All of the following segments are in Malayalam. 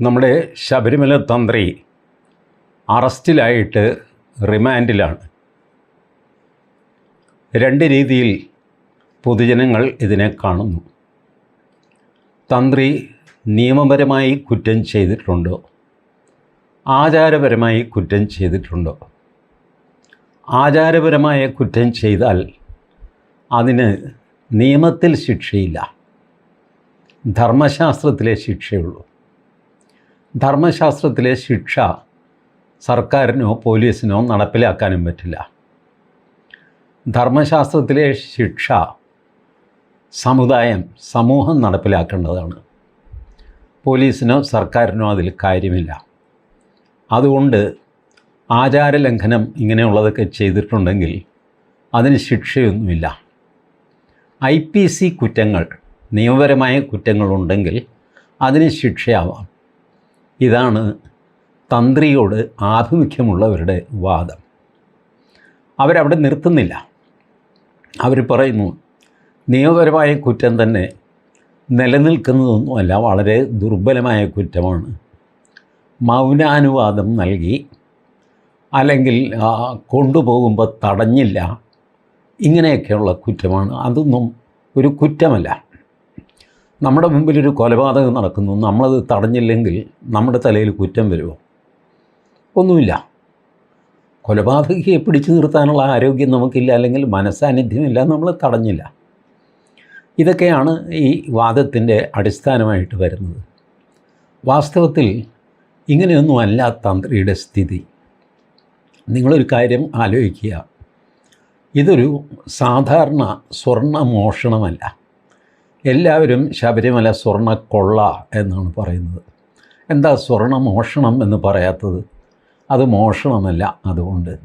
നമ്മുടെ ശബരിമല തന്ത്രി അറസ്റ്റിലായിട്ട് റിമാൻഡിലാണ്. രണ്ട് രീതിയിൽ പൊതുജനങ്ങൾ ഇതിനെ കാണുന്നു. തന്ത്രി നിയമപരമായി കുറ്റം ചെയ്തിട്ടുണ്ടോ? ആചാരപരമായി കുറ്റം ചെയ്തിട്ടുണ്ടോ? ആചാരപരമായ കുറ്റം ചെയ്താൽ അതിന് നിയമത്തിൽ ശിക്ഷയില്ല. ധർമ്മശാസ്ത്രത്തിലെ ശിക്ഷയുള്ളൂ. ധർമ്മശാസ്ത്രത്തിലെ ശിക്ഷ സർക്കാരിനോ പോലീസിനോ നടപ്പിലാക്കാനും പറ്റില്ല. ധർമ്മശാസ്ത്രത്തിലെ ശിക്ഷ സമുദായം സമൂഹം നടപ്പിലാക്കേണ്ടതാണ്. പോലീസിനോ സർക്കാരിനോ അതിൽ കാര്യമില്ല. അതുകൊണ്ട് ആചാരലംഘനം ഇങ്ങനെയുള്ളതൊക്കെ ചെയ്തിട്ടുണ്ടെങ്കിൽ അതിന് ശിക്ഷയൊന്നുമില്ല. ഐ പി സി കുറ്റങ്ങൾ നിയമപരമായ കുറ്റങ്ങളുണ്ടെങ്കിൽ അതിന് ശിക്ഷയാവാം. ഇതാണ് തന്ത്രിയോട് ആഭിമുഖ്യമുള്ളവരുടെ വാദം. അവരവിടെ നിർത്തുന്നില്ല. അവർ പറയുന്നു നിയമപരമായ കുറ്റം തന്നെ നിലനിൽക്കുന്നതൊന്നുമല്ല വളരെ ദുർബലമായ കുറ്റമാണ്. മൗനാനുവാദം നൽകി അല്ലെങ്കിൽ കൊണ്ടുപോകുമ്പോൾ തടഞ്ഞില്ല ഇങ്ങനെയൊക്കെയുള്ള കുറ്റമാണ്. അതൊന്നും ഒരു കുറ്റമല്ല. നമ്മുടെ മുമ്പിൽ ഒരു കൊലപാതകം നടക്കുന്നു. നമ്മളത് തടഞ്ഞില്ലെങ്കിൽ നമ്മുടെ തലയിൽ കുറ്റം വരുമോ? ഒന്നുമില്ല. കൊലപാതകയെ പിടിച്ചു നിർത്താനുള്ള ആരോഗ്യം നമുക്കില്ല അല്ലെങ്കിൽ മനസ്സാന്നിധ്യമില്ല നമ്മൾ തടഞ്ഞില്ല. ഇതൊക്കെയാണ് ഈ വാദത്തിന്റെ അടിസ്ഥാനമായിട്ട് വരുന്നത്. വാസ്തവത്തിൽ ഇങ്ങനെയൊന്നും അല്ല തന്ത്രിയുടെ സ്ഥിതി. നിങ്ങളൊരു കാര്യം ആലോചിക്കുക. ഇതൊരു സാധാരണ സ്വർണ മോഷണമല്ല എല്ലാവരും ശബരിമല സ്വർണ കൊള്ള എന്നാണ് പറയുന്നത്. എന്താ സ്വർണ മോഷണം എന്ന് പറയാത്തത്? അത് മോഷണമല്ല അതുകൊണ്ട്.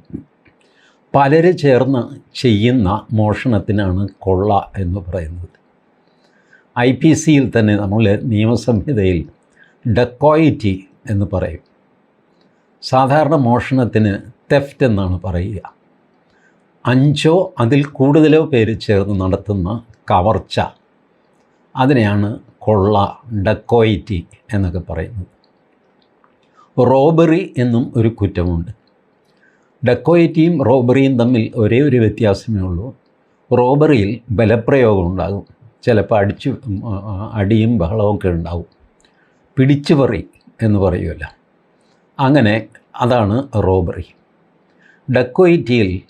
പലര് ചേർന്ന് ചെയ്യുന്ന മോഷണത്തിനാണ് കൊള്ള എന്ന് പറയുന്നത്. ഐ പി സിയിൽ തന്നെ നമ്മൾ നിയമസംഹിതയിൽ ഡക്കോയിറ്റി എന്ന് പറയും. സാധാരണ മോഷണത്തിന് തെഫ്റ്റ് എന്നാണ് പറയുക. അഞ്ചോ അതിൽ കൂടുതലോ പേര് ചേർന്ന് നടത്തുന്ന കവർച്ച. അതിനെയാണ് കൊള്ള ഡക്കോയിറ്റി എന്നൊക്കെ പറയുന്നത്. റോബറി എന്നും ഒരു കുറ്റമുണ്ട്. ഡക്കോയിറ്റിയും റോബറിയും തമ്മിൽ ഒരേ ഒരു വ്യത്യാസമേ ഉള്ളൂ. റോബറിയിൽ ബലപ്രയോഗം ഉണ്ടാകും. ചിലപ്പോൾ അടിച്ച് അടിയും ബഹളമൊക്കെ ഉണ്ടാവും പിടിച്ചുപറി എന്ന് പറയുമല്ല. അങ്ങനെ അതാണ് റോബറി. ഡക്കോയിറ്റിയിൽ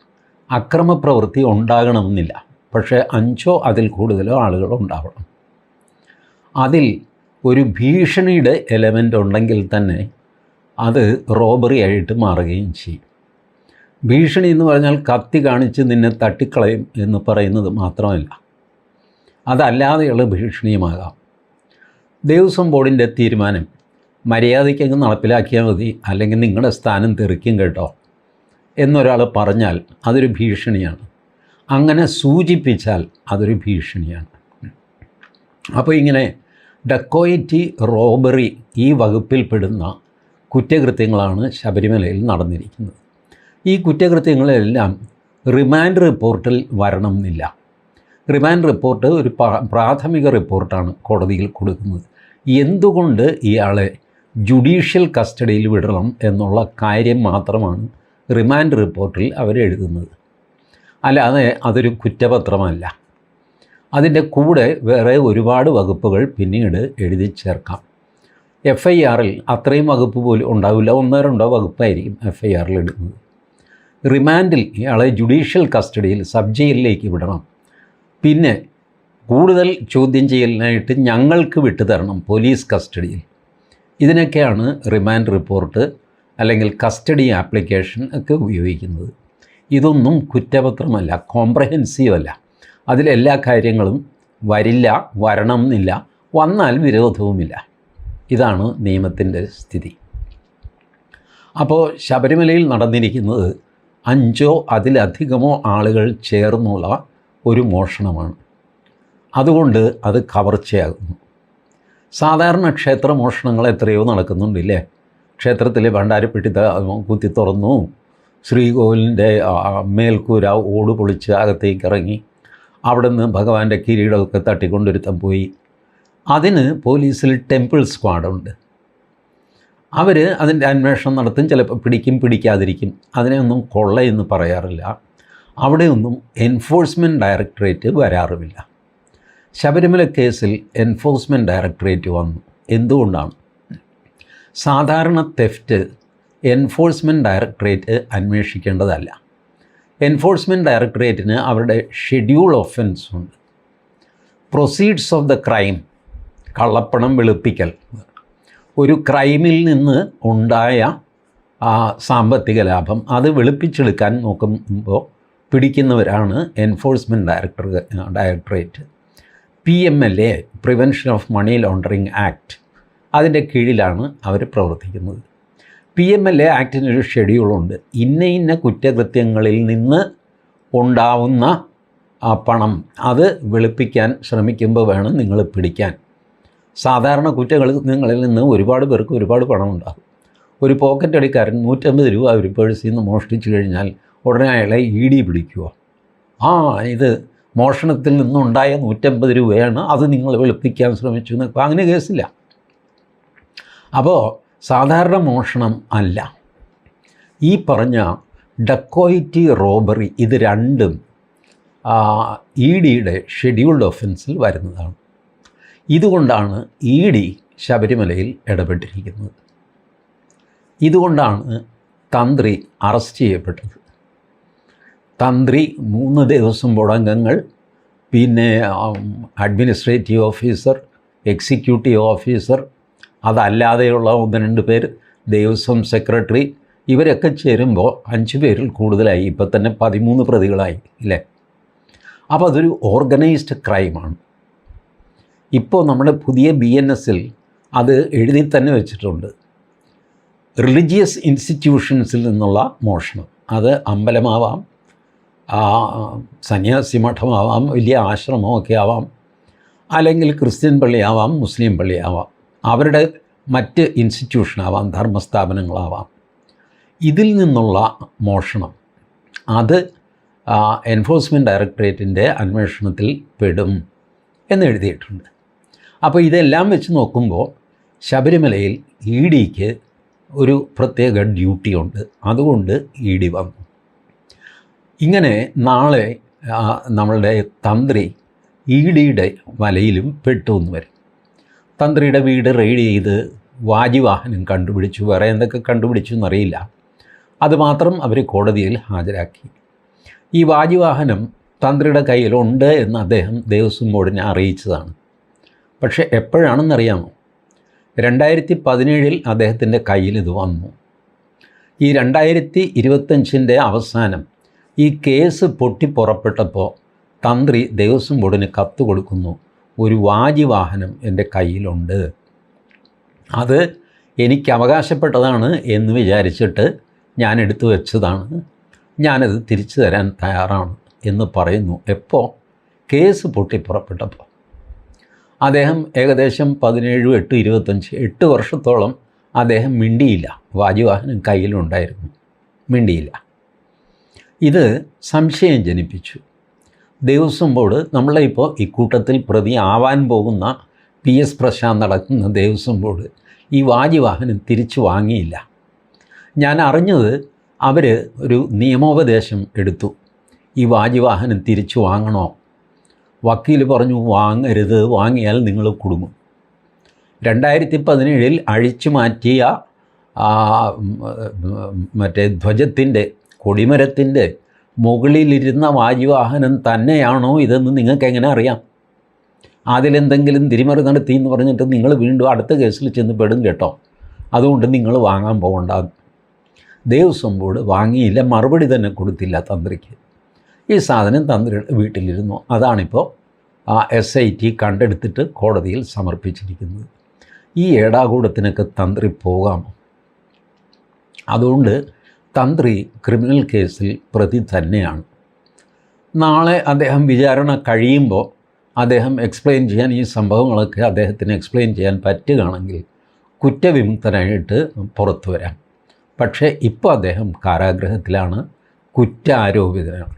അക്രമപ്രവൃത്തി ഉണ്ടാകണമെന്നില്ല. പക്ഷേ അഞ്ചോ അതിൽ കൂടുതലോ ആളുകൾ ഉണ്ടാവണം. അതിൽ ഒരു ഭീഷണിയുടെ എലമെന്റ് ഉണ്ടെങ്കിൽ തന്നെ അത് റോബറി ആയിട്ട് മാറുകയും ചെയ്യും. ഭീഷണി എന്ന് പറഞ്ഞാൽ കത്തി കാണിച്ച് നിന്നെ തട്ടിക്കളയും എന്ന് പറയുന്നത് മാത്രമല്ല അതല്ലാതെയുള്ള ഭീഷണിയുമാകാം. ദേവസ്വം ബോർഡിന്റെ തീരുമാനം മര്യാദയ്ക്കങ്ങ് നടപ്പിലാക്കിയാൽ മതി അല്ലെങ്കിൽ നിങ്ങളുടെ സ്ഥാനം തെറിക്കും കേട്ടോ എന്നൊരാൾ പറഞ്ഞാൽ അതൊരു ഭീഷണിയാണ്. അങ്ങനെ സൂചിപ്പിച്ചാൽ അതൊരു ഭീഷണിയാണ്. അപ്പോൾ ഇങ്ങനെ ഡക്കോയിറ്റി റോബറി ഈ വകുപ്പിൽപ്പെടുന്ന കുറ്റകൃത്യങ്ങളാണ് ശബരിമലയിൽ നടന്നിരിക്കുന്നത്. ഈ കുറ്റകൃത്യങ്ങളെല്ലാം റിമാൻഡ് റിപ്പോർട്ടിൽ വരണം എന്നില്ല. റിമാൻഡ് റിപ്പോർട്ട് ഒരു പ്രാഥമിക റിപ്പോർട്ടാണ് കോടതിയിൽ കൊടുക്കുന്നത്. എന്തുകൊണ്ട് ഇയാളെ ജുഡീഷ്യൽ കസ്റ്റഡിയിൽ വിടണം എന്നുള്ള കാര്യം മാത്രമാണ് റിമാൻഡ് റിപ്പോർട്ടിൽ അവരെഴുതുന്നത്. അല്ലാതെ അതൊരു കുറ്റപത്രമല്ല. അതിന്റെ കൂടെ വേറെ ഒരുപാട് വകുപ്പുകൾ പിന്നീട് എഴുതി ചേർക്കാം. എഫ് ഐ ആറിൽ അത്രയും വകുപ്പ് പോലും ഉണ്ടാവില്ല. ഒന്നോ രണ്ടോ വകുപ്പായിരിക്കും എഫ് ഐ ആറിൽ എടുക്കുന്നത് റിമാൻഡിൽ ഇയാളെ ജുഡീഷ്യൽ കസ്റ്റഡിയിൽ സബ് ജയിലിലേക്ക് വിടണം. പിന്നെ കൂടുതൽ ചോദ്യം ചെയ്യലിനായിട്ട് ഞങ്ങൾക്ക് വിട്ടുതരണം പോലീസ് കസ്റ്റഡിയിൽ ഇതിനൊക്കെയാണ് റിമാൻഡ് റിപ്പോർട്ട് അല്ലെങ്കിൽ കസ്റ്റഡി ആപ്ലിക്കേഷൻ ഒക്കെ ഉപയോഗിക്കുന്നത്. ഇതൊന്നും കുറ്റപത്രമല്ല കോംപ്രഹെൻസീവ് അല്ല. അതിലെല്ലാ കാര്യങ്ങളും വരില്ല വരണം എന്നില്ല വന്നാൽ വിരോധവുമില്ല. ഇതാണ് നിയമത്തിന്റെ സ്ഥിതി. അപ്പോൾ ശബരിമലയിൽ നടന്നിരിക്കുന്നത് അഞ്ചോ അതിലധികമോ ആളുകൾ ചേർന്നുള്ള ഒരു മോഷണമാണ്. അതുകൊണ്ട് അത് കവർച്ചയാകുന്നു. സാധാരണ ക്ഷേത്ര മോഷണങ്ങൾ എത്രയോ നടക്കുന്നുണ്ടില്ലേ? ക്ഷേത്രത്തിലെ ഭണ്ഡാരപ്പെട്ടി കുത്തി തുറന്നു ശ്രീകോവിലിന്റെ മേൽക്കൂര ഓട് പൊളിച്ച് അകത്തേക്ക് ഇറങ്ങി അവിടുന്ന് ഭഗവാന്റെ കിരീടമൊക്കെ തട്ടിക്കൊണ്ടൊരുത്തം പോയി. അതിന് പോലീസിൽ ടെമ്പിൾ സ്ക്വാഡുണ്ട്. അവർ അതിന്റെ അന്വേഷണം നടത്തും ചിലപ്പോൾ പിടിക്കും പിടിക്കാതിരിക്കും. അതിനെയൊന്നും കൊള്ളയെന്ന് പറയാറില്ല. അവിടെയൊന്നും എൻഫോഴ്സ്മെന്റ് ഡയറക്ടറേറ്റ് വരാറുമില്ല. ശബരിമല കേസിൽ എൻഫോഴ്സ്മെന്റ് ഡയറക്ടറേറ്റ് വന്നു. എന്തുകൊണ്ടാണ്? സാധാരണ തെഫ്റ്റ് എൻഫോഴ്സ്മെന്റ് ഡയറക്ടറേറ്റ് അന്വേഷിക്കേണ്ടതല്ല. എൻഫോഴ്സ്മെന്റ് ഡയറക്ടറേറ്റിന് അവരുടെ ഷെഡ്യൂൾ ഓഫൻസ് ഉണ്ട്. പ്രൊസീഡ്സ് ഓഫ് ദ ക്രൈം കള്ളപ്പണം വെളുപ്പിക്കൽ. ഒരു ക്രൈമിൽ നിന്ന് ഉണ്ടായ സാമ്പത്തിക ലാഭം അത് വെളുപ്പിച്ചെടുക്കാൻ നോക്കുമ്പോൾ പിടിക്കുന്നവരാണ് enforcement director directorate P M L A prevention of money laundering act അതിന്റെ കീഴിലാണ് അവർ പ്രവർത്തിക്കുന്നത്. പി എം എൽ എ ആക്ടിനൊരു ഷെഡ്യൂളുണ്ട്. ഇന്ന ഇന്ന കുറ്റകൃത്യങ്ങളിൽ നിന്ന് ഉണ്ടാവുന്ന ആ പണം അത് വെളുപ്പിക്കാൻ ശ്രമിക്കുമ്പോൾ വേണം നിങ്ങൾ പിടിക്കാൻ. സാധാരണ കുറ്റകൃത്യങ്ങളിൽ നിന്ന് ഒരുപാട് പേർക്ക് ഒരുപാട് പണം ഉണ്ടാകും ഒരു പോക്കറ്റ് അടിക്കാരൻ നൂറ്റമ്പത് രൂപ ഒരു പേഴ്സിൽ നിന്ന് മോഷ്ടിച്ചു കഴിഞ്ഞാൽ ഉടനെ അയാളെ ഇ ഡി പിടിക്കുക. ആ ഇത് മോഷണത്തിൽ നിന്നുണ്ടായ നൂറ്റമ്പത് രൂപയാണ് അത് നിങ്ങൾ വെളുപ്പിക്കാൻ ശ്രമിച്ചു എന്ന് അപ്പോൾ അങ്ങനെ കേസില്ല. അപ്പോൾ സാധാരണ മോഷണം അല്ല. ഈ പറഞ്ഞ ഡക്കോയിറ്റി റോബറി ഇത് രണ്ടും ഇ ഡിയുടെ ഷെഡ്യൂൾഡ് ഒഫൻസിൽ വരുന്നതാണ്. ഇതുകൊണ്ടാണ് ഇ ഡി ശബരിമലയിൽ ഇടപെട്ടിരിക്കുന്നത്. ഇതുകൊണ്ടാണ് തന്ത്രി അറസ്റ്റ് ചെയ്യപ്പെട്ടത്. തന്ത്രി മൂന്ന് ദിവസം അംഗങ്ങൾ പിന്നെ അഡ്മിനിസ്ട്രേറ്റീവ് ഓഫീസർ എക്സിക്യൂട്ടീവ് ഓഫീസർ അതല്ലാതെയുള്ള ഒന്ന് രണ്ട് പേര് ദേവസ്വം സെക്രട്ടറി ഇവരൊക്കെ ചേരുമ്പോൾ അഞ്ച് പേരിൽ കൂടുതലായി ഇപ്പം തന്നെ പതിമൂന്ന് പ്രതികളായി ഇല്ലേ? അപ്പോൾ അതൊരു ഓർഗനൈസ്ഡ് ക്രൈമാണ്. ഇപ്പോൾ നമ്മുടെ പുതിയ ബി എൻ എസിൽ അത് എഴുതി തന്നെ വെച്ചിട്ടുണ്ട്. റിലിജിയസ് ഇൻസ്റ്റിറ്റ്യൂഷൻസിൽ നിന്നുള്ള മോഷണം. അത് അമ്പലമാവാം സന്യാസി മഠമാവാം വലിയ ആശ്രമമൊക്കെ ആവാം അല്ലെങ്കിൽ ക്രിസ്ത്യൻ പള്ളിയാവാം മുസ്ലിം പള്ളിയാവാം. അവരുടെ മറ്റ് ഇൻസ്റ്റിറ്റ്യൂഷനാവാം ധർമ്മസ്ഥാപനങ്ങളാവാം. ഇതിൽ നിന്നുള്ള മോഷണം അത് എൻഫോഴ്സ്മെന്റ് ഡയറക്ടറേറ്റിന്റെ അന്വേഷണത്തിൽ പെടും എന്ന് എഴുതിയിട്ടുണ്ട്. അപ്പോൾ ഇതെല്ലാം വെച്ച് നോക്കുമ്പോൾ ശബരിമലയിൽ ഇ ഡിക്ക് ഒരു പ്രത്യേക ഡ്യൂട്ടിയുണ്ട് അതുകൊണ്ട് ഇ ഡി വന്നു. ഇങ്ങനെ നാളെ നമ്മളുടെ തന്ത്രി ഇ ഡിയുടെ വലയിലും പെട്ടു എന്ന് വരും. തന്ത്രിയുടെ വീട് റെയ്ഡ് ചെയ്ത് വാജിവാഹനം കണ്ടുപിടിച്ചു. വേറെ എന്തൊക്കെ കണ്ടുപിടിച്ചു എന്നറിയില്ല. അതുമാത്രം അവർ കോടതിയിൽ ഹാജരാക്കി. ഈ വാജിവാഹനം തന്ത്രിയുടെ കയ്യിലുണ്ട് എന്ന് അദ്ദേഹം ദേവസ്വം ബോർഡിനെ അറിയിച്ചതാണ്. പക്ഷേ എപ്പോഴാണെന്നറിയാമോ? രണ്ടായിരത്തി പതിനേഴിൽ അദ്ദേഹത്തിന്റെ കയ്യിൽ ഇത് വന്നു. ഈ രണ്ടായിരത്തി ഇരുപത്തഞ്ചിന്റെ അവസാനം ഈ കേസ് പൊട്ടിപ്പുറപ്പെട്ടപ്പോൾ തന്ത്രി ദേവസ്വം ബോർഡിന് കത്ത് കൊടുക്കുന്നു. ഒരു വാജിവാഹനം എന്റെ കയ്യിലുണ്ട്. അത് എനിക്ക് അവകാശപ്പെട്ടതാണ് എന്ന് വിചാരിച്ചിട്ട് ഞാൻ എടുത്തു വെച്ചതാണ്. ഞാനത് തിരിച്ചു തരാൻ തയ്യാറാണ് എന്ന് പറയുന്നു. എപ്പോൾ കേസ് പൊട്ടിപ്പുറപ്പെട്ടപ്പോൾ. അദ്ദേഹം ഏകദേശം പതിനേഴ് എട്ട് ഇരുപത്തഞ്ച് എട്ട് വർഷത്തോളം അദ്ദേഹം മിണ്ടിയില്ല. വാജിവാഹനം കയ്യിലുണ്ടായിരുന്നു. മിണ്ടിയില്ല. ഇത് സംശയം ജനിപ്പിച്ചു. ദേവസ്വം ബോർഡ് നമ്മളെ ഇപ്പോൾ ഇക്കൂട്ടത്തിൽ പ്രതി ആവാൻ പോകുന്ന പി എസ് പ്രശാന്ത് നടക്കുന്ന ദേവസ്വം ബോർഡ് ഈ വാജിവാഹനം തിരിച്ചു വാങ്ങിയില്ല. ഞാൻ അറിഞ്ഞത് അവർ ഒരു നിയമോപദേശം എടുത്തു. ഈ വാജിവാഹനം തിരിച്ചു വാങ്ങണോ? വക്കീൽ പറഞ്ഞു വാങ്ങരുത് വാങ്ങിയാൽ നിങ്ങൾ കുടുങ്ങും. രണ്ടായിരത്തി പതിനേഴിൽ അഴിച്ചു മാറ്റിയ മറ്റേ ധ്വജത്തിന്റെ കൊടിമരത്തിന്റെ മുകളിലിരുന്ന വായുവാഹനം തന്നെയാണോ ഇതെന്ന് നിങ്ങൾക്ക് എങ്ങനെ അറിയാം? അതിലെന്തെങ്കിലും തിരിമറി നടത്തി എന്ന് പറഞ്ഞിട്ട് നിങ്ങൾ വീണ്ടും അടുത്ത കേസിൽ ചെന്ന് പെടും കേട്ടോ. അതുകൊണ്ട് നിങ്ങൾ വാങ്ങാൻ പോകണ്ട. ദേവസ്വം ബോർഡ് വാങ്ങിയില്ല മറുപടി തന്നെ കൊടുത്തില്ല തന്ത്രിക്ക്. ഈ സാധനം തന്ത്രി വീട്ടിലിരുന്നു. അതാണിപ്പോൾ ആ എസ് ഐ ടി കണ്ടെടുത്തിട്ട് കോടതിയിൽ സമർപ്പിച്ചിരിക്കുന്നത്. ഈ ഏടാകൂടത്തിനൊക്കെ തന്ത്രി പോകാമോ? അതുകൊണ്ട് തന്ത്രി ക്രിമിനൽ കേസിൽ പ്രതി തന്നെയാണ്. നാളെ അദ്ദേഹം വിചാരണ കഴിയുമ്പോൾ അദ്ദേഹം എക്സ്പ്ലെയിൻ ചെയ്യാൻ ഈ സംഭവങ്ങളൊക്കെ അദ്ദേഹത്തിന് എക്സ്പ്ലെയിൻ ചെയ്യാൻ പറ്റുകയാണെങ്കിൽ കുറ്റവിമുക്തനായിട്ട് പുറത്തു വരാം. പക്ഷേ ഇപ്പോൾ അദ്ദേഹം കാരാഗ്രഹത്തിലാണ് കുറ്റാരോപിതനാണ്.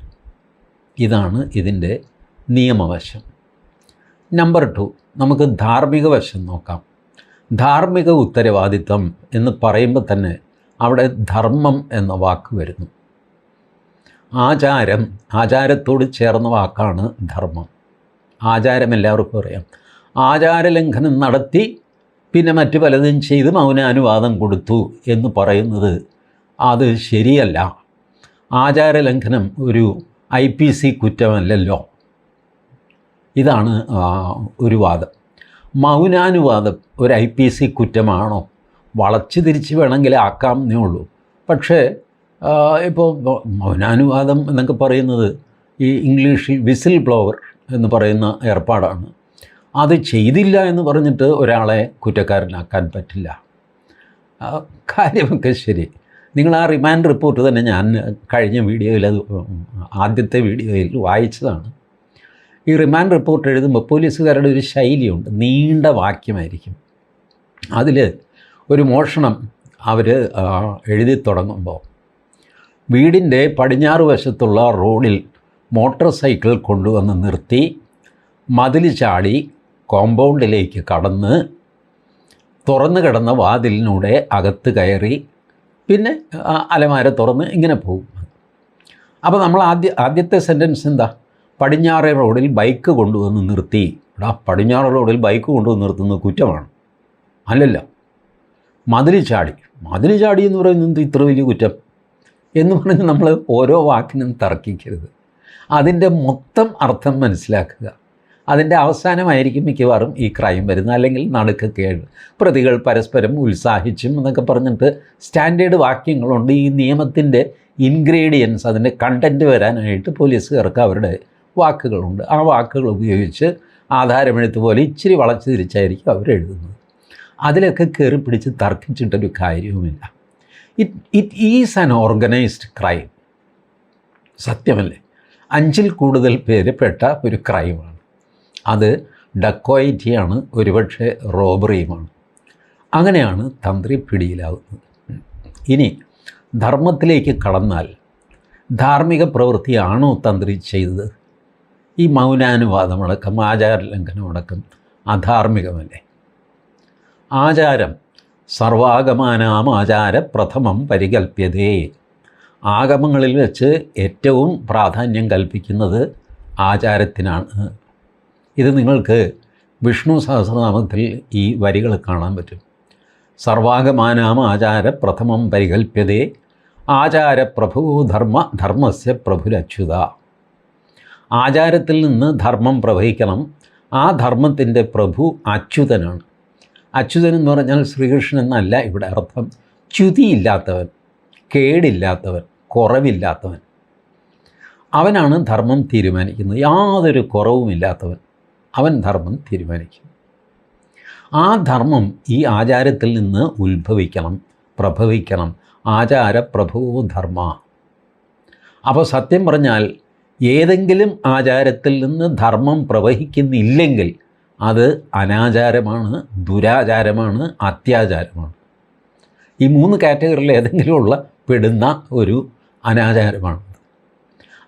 ഇതാണ് ഇതിന്റെ നിയമവശം. നമ്പർ ടു നമുക്ക് ധാർമ്മിക വശം നോക്കാം. ധാർമ്മിക ഉത്തരവാദിത്വം എന്ന് പറയുമ്പോൾ തന്നെ അവിടെ ധർമ്മം എന്ന വാക്ക് വരുന്നു. ആചാരം ആചാരത്തോട് ചേർന്ന വാക്കാണ് ധർമ്മം. ആചാരം എല്ലാവർക്കും അറിയാം. ആചാരലംഘനം നടത്തി പിന്നെ മറ്റു പലതും ചെയ്ത് മൗനാനുവാദം കൊടുത്തു എന്ന് പറയുന്നത് അത് ശരിയല്ല. ആചാരലംഘനം ഒരു ഐ പി സി കുറ്റമല്ലല്ലോ. ഇതാണ് ഒരു വാദം. മൗനാനുവാദം ഒരു ഐ പി സി കുറ്റമാണോ? വളച്ചു തിരിച്ച് വേണമെങ്കിൽ ആക്കാം എന്നേ ഉള്ളൂ. പക്ഷേ ഇപ്പോൾ മൗനാനുവാദം എന്നൊക്കെ പറയുന്നത് ഈ ഇംഗ്ലീഷിൽ വിസിൽ ബ്ലോവർ എന്ന് പറയുന്ന ഏർപ്പാടാണ്. അത് ചെയ്തില്ല എന്ന് പറഞ്ഞിട്ട് ഒരാളെ കുറ്റക്കാരനാക്കാൻ പറ്റില്ല. കാര്യമൊക്കെ ശരി. നിങ്ങൾ ആ റിമാൻഡ് റിപ്പോർട്ട് തന്നെ ഞാൻ കഴിഞ്ഞ വീഡിയോയിൽ അത് ആദ്യത്തെ വീഡിയോയിൽ വായിച്ചതാണ്. ഈ റിമാൻഡ് റിപ്പോർട്ട് എഴുതുമ്പോൾ പോലീസുകാരുടെ ഒരു ശൈലിയുണ്ട്. നീണ്ട വാക്യമായിരിക്കും. അതിൽ ഒരു മോഷണം അവർ എഴുതി തുടങ്ങുമ്പോൾ വീടിന്റെ പടിഞ്ഞാറ് വശത്തുള്ള റോഡിൽ മോട്ടോർ സൈക്കിൾ കൊണ്ടുവന്ന് നിർത്തി മതിൽ ചാടി കോമ്പൗണ്ടിലേക്ക് കടന്ന് തുറന്നു കിടന്ന വാതിലിനൂടെ അകത്ത് കയറി പിന്നെ അലമാര തുറന്ന് ഇങ്ങനെ പോകും. അപ്പോൾ നമ്മൾ ആദ്യ ആദ്യത്തെ സെന്റൻസ് എന്താ? പടിഞ്ഞാറ് റോഡിൽ ബൈക്ക് കൊണ്ടുവന്ന് നിർത്തി. എടാ പടിഞ്ഞാറ് റോഡിൽ ബൈക്ക് കൊണ്ടുവന്ന് നിർത്തുന്നത് കുറ്റമാണ്. അല്ലല്ലോ. മതിൽ ചാടി. മതിൽ ചാടി എന്ന് പറയുന്നത് ഇത്ര വലിയ കുറ്റം? എന്ന് പറഞ്ഞ് നമ്മൾ ഓരോ വാക്കിനും തർക്കിക്കരുത്. അതിന്റെ മൊത്തം അർത്ഥം മനസ്സിലാക്കുക. അതിന്റെ അവസാനമായിരിക്കും മിക്കവാറും ഈ ക്രൈം വരുന്നത്. അല്ലെങ്കിൽ നടുക്കൊക്കെയാണ് പ്രതികൾ പരസ്പരം ഉത്സാഹിച്ചും എന്നൊക്കെ പറഞ്ഞിട്ട് സ്റ്റാൻഡേർഡ് വാക്യങ്ങളുണ്ട്. ഈ നിയമത്തിന്റെ ഇൻഗ്രീഡിയൻസ് അതിന്റെ കണ്ടന്റ് വരാനായിട്ട് പോലീസുകാർക്ക് അവരുടെ വാക്കുകളുണ്ട്. ആ വാക്കുകൾ ഉപയോഗിച്ച് ആധാരമെഴുത്ത് പോലെ ഇച്ചിരി വളച്ചു തിരിച്ചായിരിക്കും അവരെഴുതുന്നത് അതിലൊക്കെ കയറി പിടിച്ച് തർക്കിച്ചിട്ടൊരു കാര്യവുമില്ല. It it is an organised crime സത്യമല്ലേ? അഞ്ചിൽ കൂടുതൽ പേര് പെട്ട ഒരു ക്രൈമാണ്. അത് ഡക്കോയിറ്റിയാണ് ഒരുപക്ഷെ റോബറിയുമാണ്. അങ്ങനെയാണ് തന്ത്രി പിടിയിലാവുന്നത്. ഇനി ധർമ്മത്തിലേക്ക് കടന്നാൽ ധാർമ്മിക പ്രവൃത്തിയാണോ തന്ത്രി ചെയ്തത്? ഈ മൗനാനുവാദമടക്കം ആചാരലംഘനമടക്കം അധാർമികമല്ലേ ആചാരം. സർവാഗമാനാം ആചാര പ്രഥമം പരികൽപ്യതേ. ആഗമങ്ങളിൽ വെച്ച് ഏറ്റവും പ്രാധാന്യം കൽപ്പിക്കുന്നത് ആചാരത്തിനാണ്. ഇത് നിങ്ങൾക്ക് വിഷ്ണു സഹസ്രനാമത്തിൽ ഈ വരികൾ കാണാൻ പറ്റും. സർവാഗമാനാം ആചാര പ്രഥമം പരികൽപ്യതേ. ആചാര പ്രഭു ധർമ്മ ധർമ്മസ്യ പ്രഭുരച്യുത ആചാരത്തിൽ നിന്ന് ധർമ്മം പ്രവഹിക്കണം. ആ ധർമ്മത്തിന്റെ പ്രഭു അച്യുതനാണ്. അച്യുതൻ എന്ന് പറഞ്ഞാൽ ശ്രീകൃഷ്ണൻ എന്നല്ല ഇവിടെ അർത്ഥം. ച്യുതിയില്ലാത്തവൻ കേടില്ലാത്തവൻ കുറവില്ലാത്തവൻ. അവനാണ് ധർമ്മം തീരുമാനിക്കുന്നത്. യാതൊരു കുറവുമില്ലാത്തവൻ അവൻ ധർമ്മം തീരുമാനിക്കും. ആ ധർമ്മം ഈ ആചാരത്തിൽ നിന്ന് ഉത്ഭവിക്കണം പ്രഭവിക്കണം. ആചാര പ്രഭവോ ധർമ്മ. അപ്പോൾ സത്യം പറഞ്ഞാൽ ഏതെങ്കിലും ആചാരത്തിൽ നിന്ന് ധർമ്മം പ്രവഹിക്കുന്നില്ലെങ്കിൽ അത് അനാചാരമാണ് ദുരാചാരമാണ് അത്യാചാരമാണ്. ഈ മൂന്ന് കാറ്റഗറിയിൽ ഏതെങ്കിലും ഉള്ള പെടുന്ന ഒരു അനാചാരമാണ്.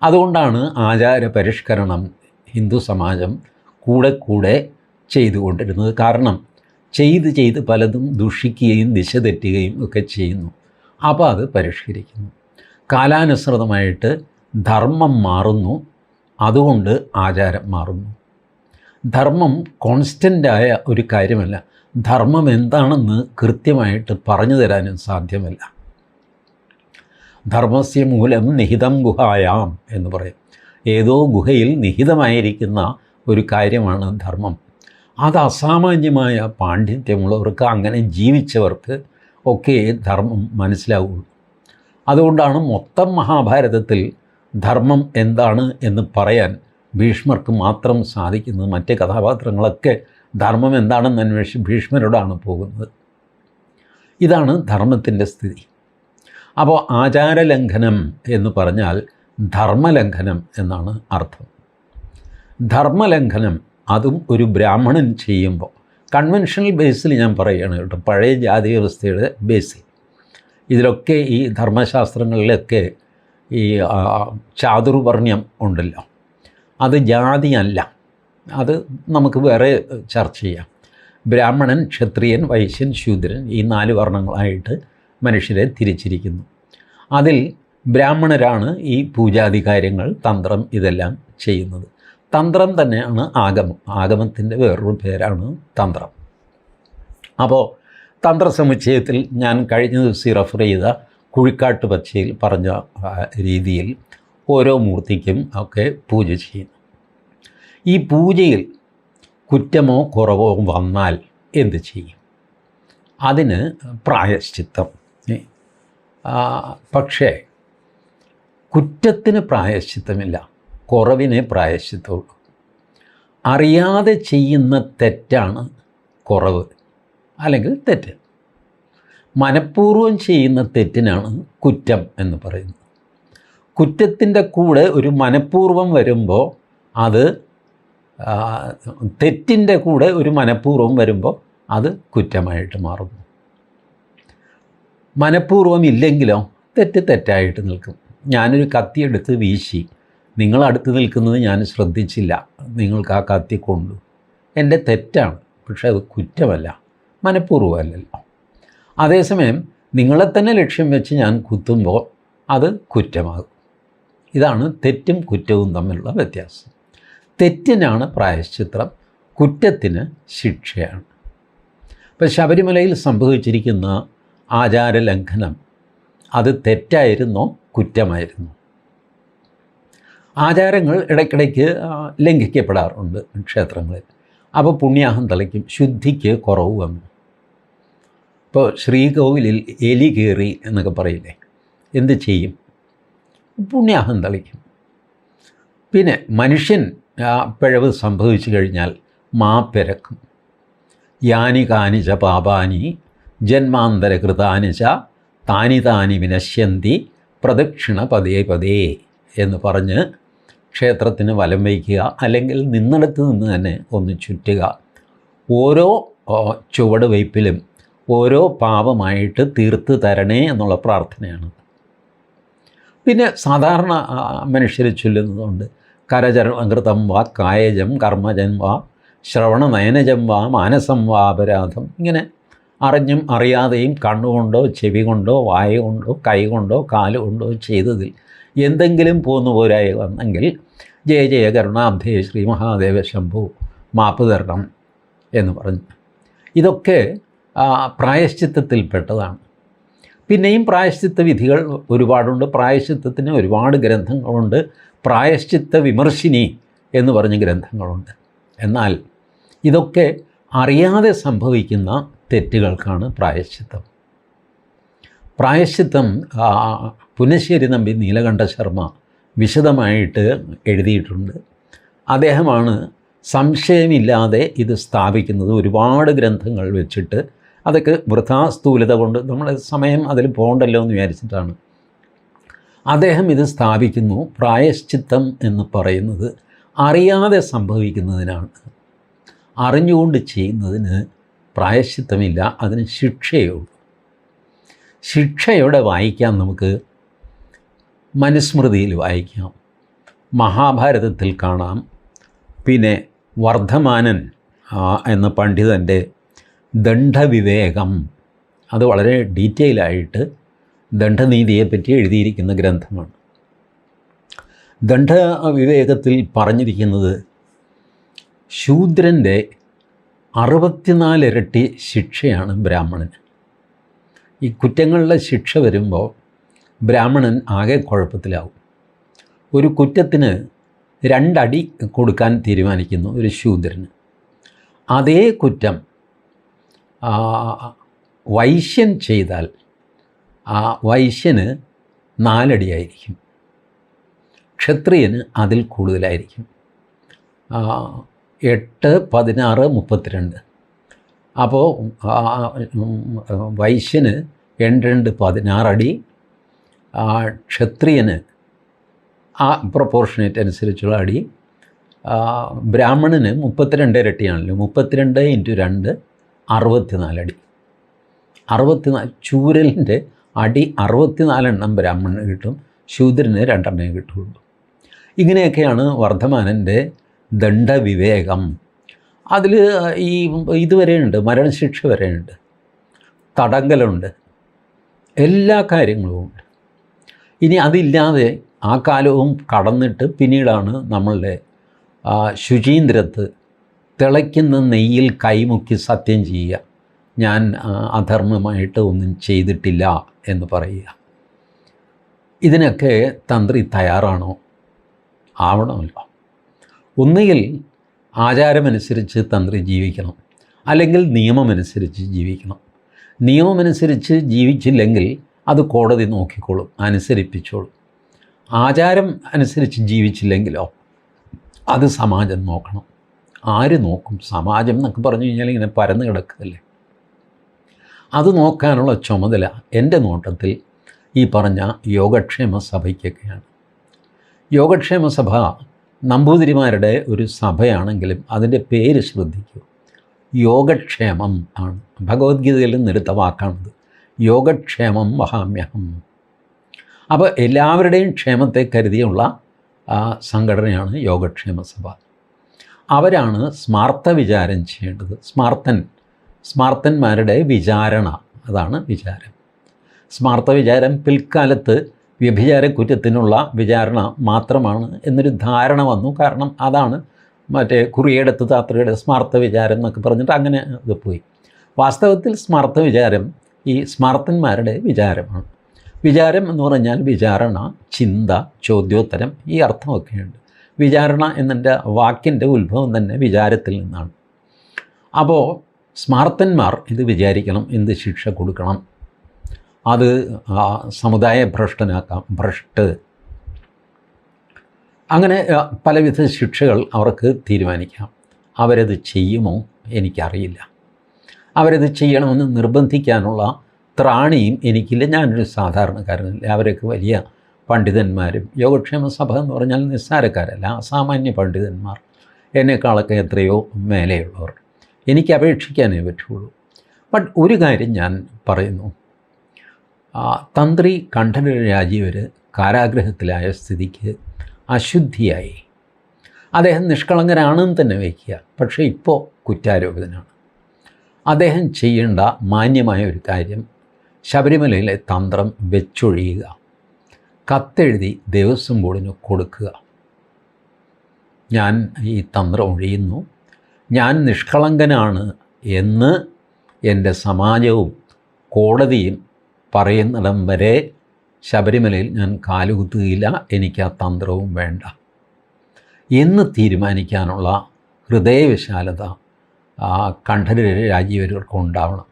അതുകൊണ്ടാണ് ആചാര പരിഷ്കരണം ഹിന്ദു സമാജം കൂടെ കൂടെ ചെയ്തുകൊണ്ടിരുന്നത്. കാരണം ചെയ്ത് ചെയ്ത് പലതും ദുഷിക്കുകയും ദിശ തെറ്റുകയും ഒക്കെ ചെയ്യുന്നു. അപ്പോൾ അത് പരിഷ്കരിക്കുന്നു. കാലാനുസൃതമായിട്ട് ധർമ്മം മാറുന്നു. അതുകൊണ്ട് ആചാരം മാറുന്നു. ധർമ്മം കോൺസ്റ്റന്റായ ഒരു കാര്യമല്ല. ധർമ്മം എന്താണെന്ന് കൃത്യമായിട്ട് പറഞ്ഞു തരാനും സാധ്യമല്ല. ധർമ്മസ്യ മൂലം നിഹിതം ഗുഹായാം എന്ന് പറയും. ഏതോ ഗുഹയിൽ നിഹിതമായിരിക്കുന്ന ഒരു കാര്യമാണ് ധർമ്മം. അത് അസാമാന്യമായ പാണ്ഡിത്യമുള്ളവർക്ക് അങ്ങനെ ജീവിച്ചവർക്ക് ഒക്കെ ധർമ്മം മനസ്സിലാവുള്ളൂ. അതുകൊണ്ടാണ് മൊത്തം മഹാഭാരതത്തിൽ ധർമ്മം എന്താണ് എന്ന് പറയാൻ ഭീഷ്മർക്ക് മാത്രം സാധിക്കുന്നത് മറ്റ് കഥാപാത്രങ്ങളൊക്കെ ധർമ്മം എന്താണെന്ന് അന്വേഷിച്ച് ഭീഷ്മരോടാണ് പോകുന്നത്. ഇതാണ് ധർമ്മത്തിന്റെ സ്ഥിതി. അപ്പോൾ ആചാരലംഘനം എന്ന് പറഞ്ഞാൽ ധർമ്മലംഘനം എന്നാണ് അർത്ഥം. ധർമ്മലംഘനം അതും ഒരു ബ്രാഹ്മണൻ ചെയ്യുമ്പോൾ കൺവെൻഷണൽ ബേസിൽ ഞാൻ പറയുകയാണ് കേട്ടോ പഴയ ജാതി വ്യവസ്ഥയുടെ ബേസിൽ ഇതിലൊക്കെ ഈ ധർമ്മശാസ്ത്രങ്ങളിലൊക്കെ ഈ ചാതുർവർണ്യം ഉണ്ടല്ലോ. അത് ജാതിയല്ല. അത് നമുക്ക് വേറെ ചർച്ച ചെയ്യാം. ബ്രാഹ്മണൻ ക്ഷത്രിയൻ വൈശ്യൻ ശൂദ്രൻ ഈ നാല് വർണങ്ങളായിട്ട് മനുഷ്യരെ തിരിച്ചിരിക്കുന്നു. അതിൽ ബ്രാഹ്മണരാണ് ഈ പൂജാതി കാര്യങ്ങൾ തന്ത്രം ഇതെല്ലാം ചെയ്യുന്നത്. തന്ത്രം തന്നെയാണ് ആഗമം. ആഗമത്തിന്റെ വേറൊരു പേരാണ് തന്ത്രം. അപ്പോൾ തന്ത്ര തന്ത്രസമുച്ചയത്തിൽ ഞാൻ കഴിഞ്ഞ ദിവസം റെഫർ ചെയ്ത കുഴിക്കാട്ട് പച്ചയിൽ പറഞ്ഞ രീതിയിൽ ഓരോ മൂർത്തിക്കും ഒക്കെ പൂജ ചെയ്യുന്നു. ഈ പൂജയിൽ കുറ്റമോ കുറവോ വന്നാൽ എന്ത് ചെയ്യും? അതിന് പ്രായശ്ചിത്തം. പക്ഷേ കുറ്റത്തിന് പ്രായശ്ചിത്തമില്ല കുറവിനെ പ്രായശ്ചിത്തമുള്ളൂ. അറിയാതെ ചെയ്യുന്ന തെറ്റാണ് കുറവ് അല്ലെങ്കിൽ തെറ്റ്. മനഃപൂർവം ചെയ്യുന്ന തെറ്റിനാണ് കുറ്റം എന്ന് പറയുന്നത്. കുറ്റത്തിന്റെ കൂടെ ഒരു മനഃപൂർവം വരുമ്പോൾ അത് തെറ്റിന്റെ കൂടെ ഒരു മനഃപൂർവം വരുമ്പോൾ അത് കുറ്റമായിട്ട് മാറുന്നു മനഃപൂർവം ഇല്ലെങ്കിലോ തെറ്റ് തെറ്റായിട്ട് നിൽക്കും. ഞാനൊരു കത്തി എടുത്ത് വീശി. നിങ്ങൾ അടുത്ത് നിൽക്കുന്നത് ഞാൻ ശ്രദ്ധിച്ചില്ല. നിങ്ങൾക്ക് ആ കത്തി കൊണ്ടു. എന്റെ തെറ്റാണ്. പക്ഷേ അത് കുറ്റമല്ല. മനഃപൂർവമല്ലല്ലോ. അതേസമയം നിങ്ങളെ തന്നെ ലക്ഷ്യം വെച്ച് ഞാൻ കുത്തുമ്പോൾ അത് കുറ്റമാകും. ഇതാണ് തെറ്റും കുറ്റവും തമ്മിലുള്ള വ്യത്യാസം. തെറ്റിനാണ് പ്രായശ്ചിത്രം കുറ്റത്തിന് ശിക്ഷയാണ്. ഇപ്പം ശബരിമലയിൽ സംഭവിച്ചിരിക്കുന്ന ആചാര ലംഘനം അത് തെറ്റായിരുന്നോ കുറ്റമായിരുന്നു? ആചാരങ്ങൾ ഇടയ്ക്കിടയ്ക്ക് ലംഘിക്കപ്പെടാറുണ്ട് ക്ഷേത്രങ്ങളിൽ. അപ്പോൾ പുണ്യാഹം തളിക്കും ശുദ്ധിക്ക് കുറവ് വന്നു. ഇപ്പോൾ ശ്രീകോവിലിൽ എലി കയറി എന്നൊക്കെ പറയില്ലേ? എന്ത് ചെയ്യും? പുണ്യാഹം തളിക്കും പിന്നെ മനുഷ്യൻ പിഴവ് സംഭവിച്ചു കഴിഞ്ഞാൽ മാപ്പിരക്കും യാനി കാനിച്ച പാപാനി ജന്മാന്തരകൃതാനിച്ച താനി താനി വിനശ്യന്തി പ്രദക്ഷിണ പതേ പതേ എന്ന് പറഞ്ഞ് ക്ഷേത്രത്തിന് വലം വയ്ക്കുക അല്ലെങ്കിൽ നിന്നിടത്ത് നിന്ന് തന്നെ ഒന്ന് ചുറ്റുക. ഓരോ ഓ, ചുവട് വയ്പ്പിലും ഓരോ പാപമായിട്ട് തീർത്ത് തരണേ എന്നുള്ള പ്രാർത്ഥനയാണ്. പിന്നെ സാധാരണ മനുഷ്യർ ചൊല്ലുന്നതുകൊണ്ട് കരചരണകൃതം വാ കായജം കർമ്മജം വാ ശ്രവണനയനജം വാ മാനസം വാ അപരാധം. ഇങ്ങനെ അറിഞ്ഞും അറിയാതെയും കണ്ണുകൊണ്ടോ ചെവി കൊണ്ടോ വായ കൊണ്ടോ കൈ കൊണ്ടോ കാൽ കൊണ്ടോ ചെയ്തതിൽ എന്തെങ്കിലും പോന്നു പോരായി വന്നെങ്കിൽ ജയ ജയ കരുണാബ്ധേ ശ്രീ മഹാദേവ ശംഭു മാപ്പ് തരണം എന്ന് പറഞ്ഞു. ഇതൊക്കെ പ്രായശ്ചിത്തത്തിൽപ്പെട്ടതാണ്. പിന്നെയും പ്രായശ്ചിത്ത വിധികൾ ഒരുപാടുണ്ട്. പ്രായശ്ചിത്തത്തിന് ഒരുപാട് ഗ്രന്ഥങ്ങളുണ്ട്. പ്രായശ്ചിത്ത വിമർശിനി എന്ന് പറഞ്ഞ ഗ്രന്ഥങ്ങളുണ്ട്. എന്നാൽ ഇതൊക്കെ അറിയാതെ സംഭവിക്കുന്ന തെറ്റുകൾക്കാണ് പ്രായശ്ചിത്തം. പ്രായശ്ചിത്തം പുനശ്ശേരി നമ്പി നീലകണ്ഠ ശർമ്മ വിശദമായിട്ട് എഴുതിയിട്ടുണ്ട്. അദ്ദേഹമാണ് സംശയമില്ലാതെ ഇത് സ്ഥാപിക്കുന്നത്. ഒരുപാട് ഗ്രന്ഥങ്ങൾ വെച്ചിട്ട് അതൊക്കെ വൃഥാസ്ഥൂലത കൊണ്ട് നമ്മൾ സമയം അതിൽ പോകണ്ടല്ലോ എന്ന് വിചാരിച്ചിട്ടാണ്. അദ്ദേഹം ഇത് സ്ഥാപിക്കുന്നു പ്രായശ്ചിത്തം എന്ന് പറയുന്നത് അറിയാതെ സംഭവിക്കുന്നതിനാണ്. അറിഞ്ഞുകൊണ്ട് ചെയ്യുന്നതിന് പ്രായശ്ചിത്തമില്ല അതിന് ശിക്ഷയേ ഉള്ളൂ. ശിക്ഷയോടെ വായിക്കാം നമുക്ക്. മനുസ്മൃതിയിൽ വായിക്കാം. മഹാഭാരതത്തിൽ കാണാം. പിന്നെ വർദ്ധമാനൻ എന്ന പണ്ഡിതന്റെ ദണ്ഡവിവേകം. അത് വളരെ ഡീറ്റെയിലായിട്ട് ദണ്ഡനീതിയെപ്പറ്റി എഴുതിയിരിക്കുന്ന ഗ്രന്ഥമാണ്. ദണ്ഡവിവേകത്തിൽ പറഞ്ഞിരിക്കുന്നത് ശൂദ്രന്റെ അറുപത്തിനാലിരട്ടി ശിക്ഷയാണ് ബ്രാഹ്മണന്. ഈ കുറ്റങ്ങളുടെ ശിക്ഷ വരുമ്പോൾ ബ്രാഹ്മണൻ ആകെ കുഴപ്പത്തിലാവും. ഒരു കുറ്റത്തിന് രണ്ടടി കൊടുക്കാൻ തീരുമാനിക്കുന്നു ഒരു ശൂദ്രന്. അതേ കുറ്റം വൈശ്യൻ ചെയ്താൽ ആ വൈശ്യന് നാലടിയായിരിക്കും. ക്ഷത്രിയന് അതിൽ കൂടുതലായിരിക്കും. എട്ട് പതിനാറ് മുപ്പത്തിരണ്ട്. അപ്പോൾ വൈശ്യന് എൺപണ്ട് പതിനാറടി. ആ, ക്ഷത്രിയന് ആ പ്രൊപ്പോർഷനേറ്റ് അനുസരിച്ചുള്ള അടി. ബ്രാഹ്മണന് മുപ്പത്തിരണ്ട് ഇരട്ടിയാണല്ലോ മുപ്പത്തിരണ്ട് ഇന്റു രണ്ട് അറുപത്തിനാലടി. അറുപത്തിനാല് ചൂരലിന്റെ അടി അറുപത്തിനാലെണ്ണം ബ്രാഹ്മണന് കിട്ടും ശൂദ്രന് രണ്ടെണ്ണേ കിട്ടുള്ളൂ. ഇങ്ങനെയൊക്കെയാണ് വർദ്ധമാനന്റെ ദണ്ഡവിവേകം. അതിൽ ഈ ഇതുവരെയുണ്ട് മരണശിക്ഷ വരെയുണ്ട് തടങ്കലുണ്ട് എല്ലാ കാര്യങ്ങളും ഉണ്ട്. ഇനി അതില്ലാതെ ആ കാലവും കടന്നിട്ട് പിന്നീടാണ് നമ്മളുടെ ശുചീന്ദ്രത്ത് തിളയ്ക്കുന്ന നെയ്യിൽ കൈമുക്കി സത്യം ചെയ്യുക. ഞാൻ അധർമ്മമായിട്ട് ഒന്നും ചെയ്തിട്ടില്ല എന്ന് പറയുക. ഇതിനൊക്കെ തന്ത്രി തയ്യാറാണോ? ആവണമല്ലോ. ഒന്നുകിൽ ആചാരമനുസരിച്ച് തന്ത്രി ജീവിക്കണം. അല്ലെങ്കിൽ നിയമമനുസരിച്ച് ജീവിക്കണം. നിയമമനുസരിച്ച് ജീവിച്ചില്ലെങ്കിൽ അത് കോടതി നോക്കിക്കോളും അനുസരിപ്പിച്ചോളും. ആചാരം അനുസരിച്ച് ജീവിച്ചില്ലെങ്കിലോ അത് സമാജം നോക്കണം. ആര് നോക്കും? സമാജം എന്നൊക്കെ പറഞ്ഞു കഴിഞ്ഞാൽ ഇങ്ങനെ പരന്ന് കിടക്കുകയല്ലേ അത് നോക്കാനുള്ള ചുമതല എന്റെ നോട്ടത്തിൽ ഈ പറഞ്ഞ യോഗക്ഷേമ സഭയ്ക്കൊക്കെയാണ്. യോഗക്ഷേമ സഭ നമ്പൂതിരിമാരുടെ ഒരു സഭയാണെങ്കിലും അതിന്റെ പേര് ശ്രദ്ധിക്കൂ. യോഗക്ഷേമം ആണ്. ഭഗവത്ഗീതയിൽ നിന്നെടുത്ത വാക്കാണത്. യോഗക്ഷേമം വഹാമ്യഹം. അപ്പോൾ എല്ലാവരുടെയും ക്ഷേമത്തെ കരുതിയുള്ള സംഘടനയാണ് യോഗക്ഷേമ സഭ. അവരാണ് സ്മാർത്ഥ വിചാരം ചെയ്യേണ്ടത്. സ്മാർത്ഥൻ സ്മാർത്ഥന്മാരുടെ വിചാരണ. അതാണ് വിചാരം. സ്മാർത്ഥ വിചാരം പിൽക്കാലത്ത് വ്യഭിചാര കുറ്റത്തിനുള്ള വിചാരണ മാത്രമാണ് എന്നൊരു ധാരണ വന്നു. കാരണം അതാണ് മറ്റേ കുറിയെടുത്ത് താത്രയുടെ സ്മാർത്ഥ വിചാരം എന്നൊക്കെ പറഞ്ഞിട്ട് അങ്ങനെ ഇത് പോയി. വാസ്തവത്തിൽ സ്മാർത്ഥ വിചാരം ഈ സ്മാർത്ഥന്മാരുടെ വിചാരമാണ്. വിചാരം എന്ന് പറഞ്ഞാൽ വിചാരണ ചിന്ത ചോദ്യോത്തരം ഈ അർത്ഥമൊക്കെയുണ്ട്. വിചാരണ എന്നതിന്റെ വാക്കിന്റെ ഉത്ഭവം തന്നെ വിചാരത്തിൽ നിന്നാണ്. അപ്പോൾ സ്മാർത്തന്മാർ ഇത് വിചാരിക്കണം എന്ത് ശിക്ഷ കൊടുക്കണം. അത് സമുദായ ഭ്രഷ്ടനാക്കാം ഭ്രഷ്ട്. അങ്ങനെ പലവിധ ശിക്ഷകൾ അവർക്ക് തീരുമാനിക്കാം. അവരത് ചെയ്യുമോ? എനിക്കറിയില്ല. അവരത് ചെയ്യണമെന്ന് നിർബന്ധിക്കാനുള്ള ത്രാണിയും എനിക്കില്ല. ഞാനൊരു സാധാരണക്കാരനല്ല. അവരൊക്കെ വലിയ പണ്ഡിതന്മാരും യോഗക്ഷേമ സഭ എന്ന് പറഞ്ഞാൽ നിസ്സാരക്കാരല്ല അസാമാന്യ പണ്ഡിതന്മാർ. എന്നെക്കാളൊക്കെ എത്രയോ മേലെയുള്ളവർ. എനിക്ക് അപേക്ഷിക്കാനേ പറ്റുള്ളൂ. ബട്ട് ഒരു കാര്യം ഞാൻ പറയുന്നു. തന്ത്രി കണ്ഠന രാജീവർ കാരാഗ്രഹത്തിലായ സ്ഥിതിക്ക് അശുദ്ധിയായി. അദ്ദേഹം നിഷ്കളങ്കരാണെന്ന് തന്നെ വയ്ക്കുക. പക്ഷേ ഇപ്പോൾ കുറ്റാരോപിതനാണ്. അദ്ദേഹം ചെയ്യേണ്ട മാന്യമായ ഒരു കാര്യം ശബരിമലയിലെ തന്ത്രം വെച്ചൊഴിയുക. കത്തെഴുതി ദേവസ്വം ബോർഡിന് കൊടുക്കുക. ഞാൻ ഈ തന്ത്രം ഒഴിയുന്നു. ഞാൻ നിഷ്കളങ്കനാണ് എന്ന് എന്റെ സമാജവും കോടതിയും പറയുന്നിടം വരെ ശബരിമലയിൽ ഞാൻ കാലുകുത്തുകയില്ല. എനിക്ക് ആ തന്ത്രവും വേണ്ട. എന്ന് തീരുമാനിക്കാനുള്ള ഹൃദയവിശാലത കണ്ഠര രാജീവരികൾക്ക് ഉണ്ടാവണം.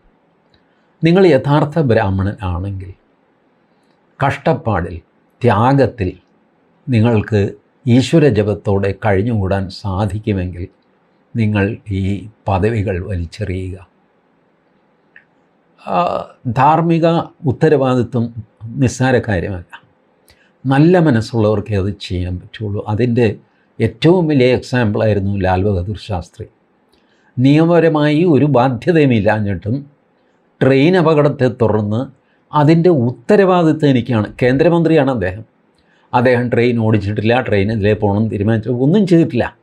നിങ്ങൾ യഥാർത്ഥ ബ്രാഹ്മണനാണെങ്കിൽ കഷ്ടപ്പാടിൽ ത്യാഗത്തിൽ നിങ്ങൾക്ക് ഈശ്വര ജപത്തോടെ കഴിഞ്ഞുകൂടാൻ സാധിക്കുമെങ്കിൽ നിങ്ങൾ ഈ പദവികൾ വലിച്ചെറിയുക. ധാർമ്മിക ഉത്തരവാദിത്വം നിസ്സാര കാര്യമല്ല. നല്ല മനസ്സുള്ളവർക്കേ അത് ചെയ്യാൻ പറ്റുള്ളൂ. അതിന്റെ ഏറ്റവും വലിയ എക്സാമ്പിളായിരുന്നു ലാൽ ബഹദൂർ ശാസ്ത്രി. നിയമപരമായി ഒരു ബാധ്യതയുമില്ലാഞ്ഞിട്ടും ട്രെയിൻ അപകടത്തെ തുടർന്ന് അതിന്റെ ഉത്തരവാദിത്വം എനിക്കാണ്. കേന്ദ്രമന്ത്രിയാണ് അദ്ദേഹം. അദ്ദേഹം ട്രെയിൻ ഓടിച്ചിട്ടില്ല ട്രെയിൻ ഇതിലേ പോകണം തീരുമാനിച്ചു ഒന്നും ചെയ്തിട്ടില്ല.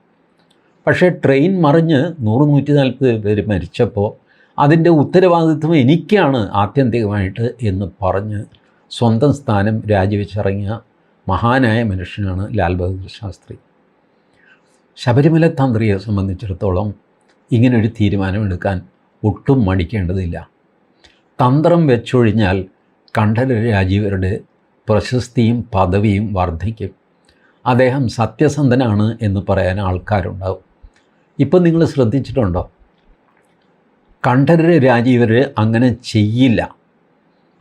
പക്ഷേ ട്രെയിൻ മറിഞ്ഞ് നൂറ് നൂറ്റി നാൽപ്പത് പേര് മരിച്ചപ്പോൾ അതിന്റെ ഉത്തരവാദിത്വം എനിക്കാണ് ആത്യന്തികമായിട്ട് എന്ന് പറഞ്ഞ് സ്വന്തം സ്ഥാനം രാജിവെച്ചിറങ്ങിയ മഹാനായ മനുഷ്യനാണ് ലാൽ ബഹദൂർ ശാസ്ത്രി. ശബരിമല തന്ത്രിയെ സംബന്ധിച്ചിടത്തോളം ഇങ്ങനൊരു തീരുമാനമെടുക്കാൻ ഒട്ടും മടിക്കേണ്ടതില്ല. തന്ത്രം വെച്ചൊഴിഞ്ഞാൽ കണ്ഠര രാജീവരുടെ പ്രശസ്തിയും പദവിയും വർദ്ധിക്കും. അദ്ദേഹം സത്യസന്ധനാണ് എന്ന് പറയാൻ ആൾക്കാരുണ്ടാവും. ഇപ്പം നിങ്ങൾ ശ്രദ്ധിച്ചിട്ടുണ്ടോ? കണ്ഠര രാജീവർ അങ്ങനെ ചെയ്യില്ല.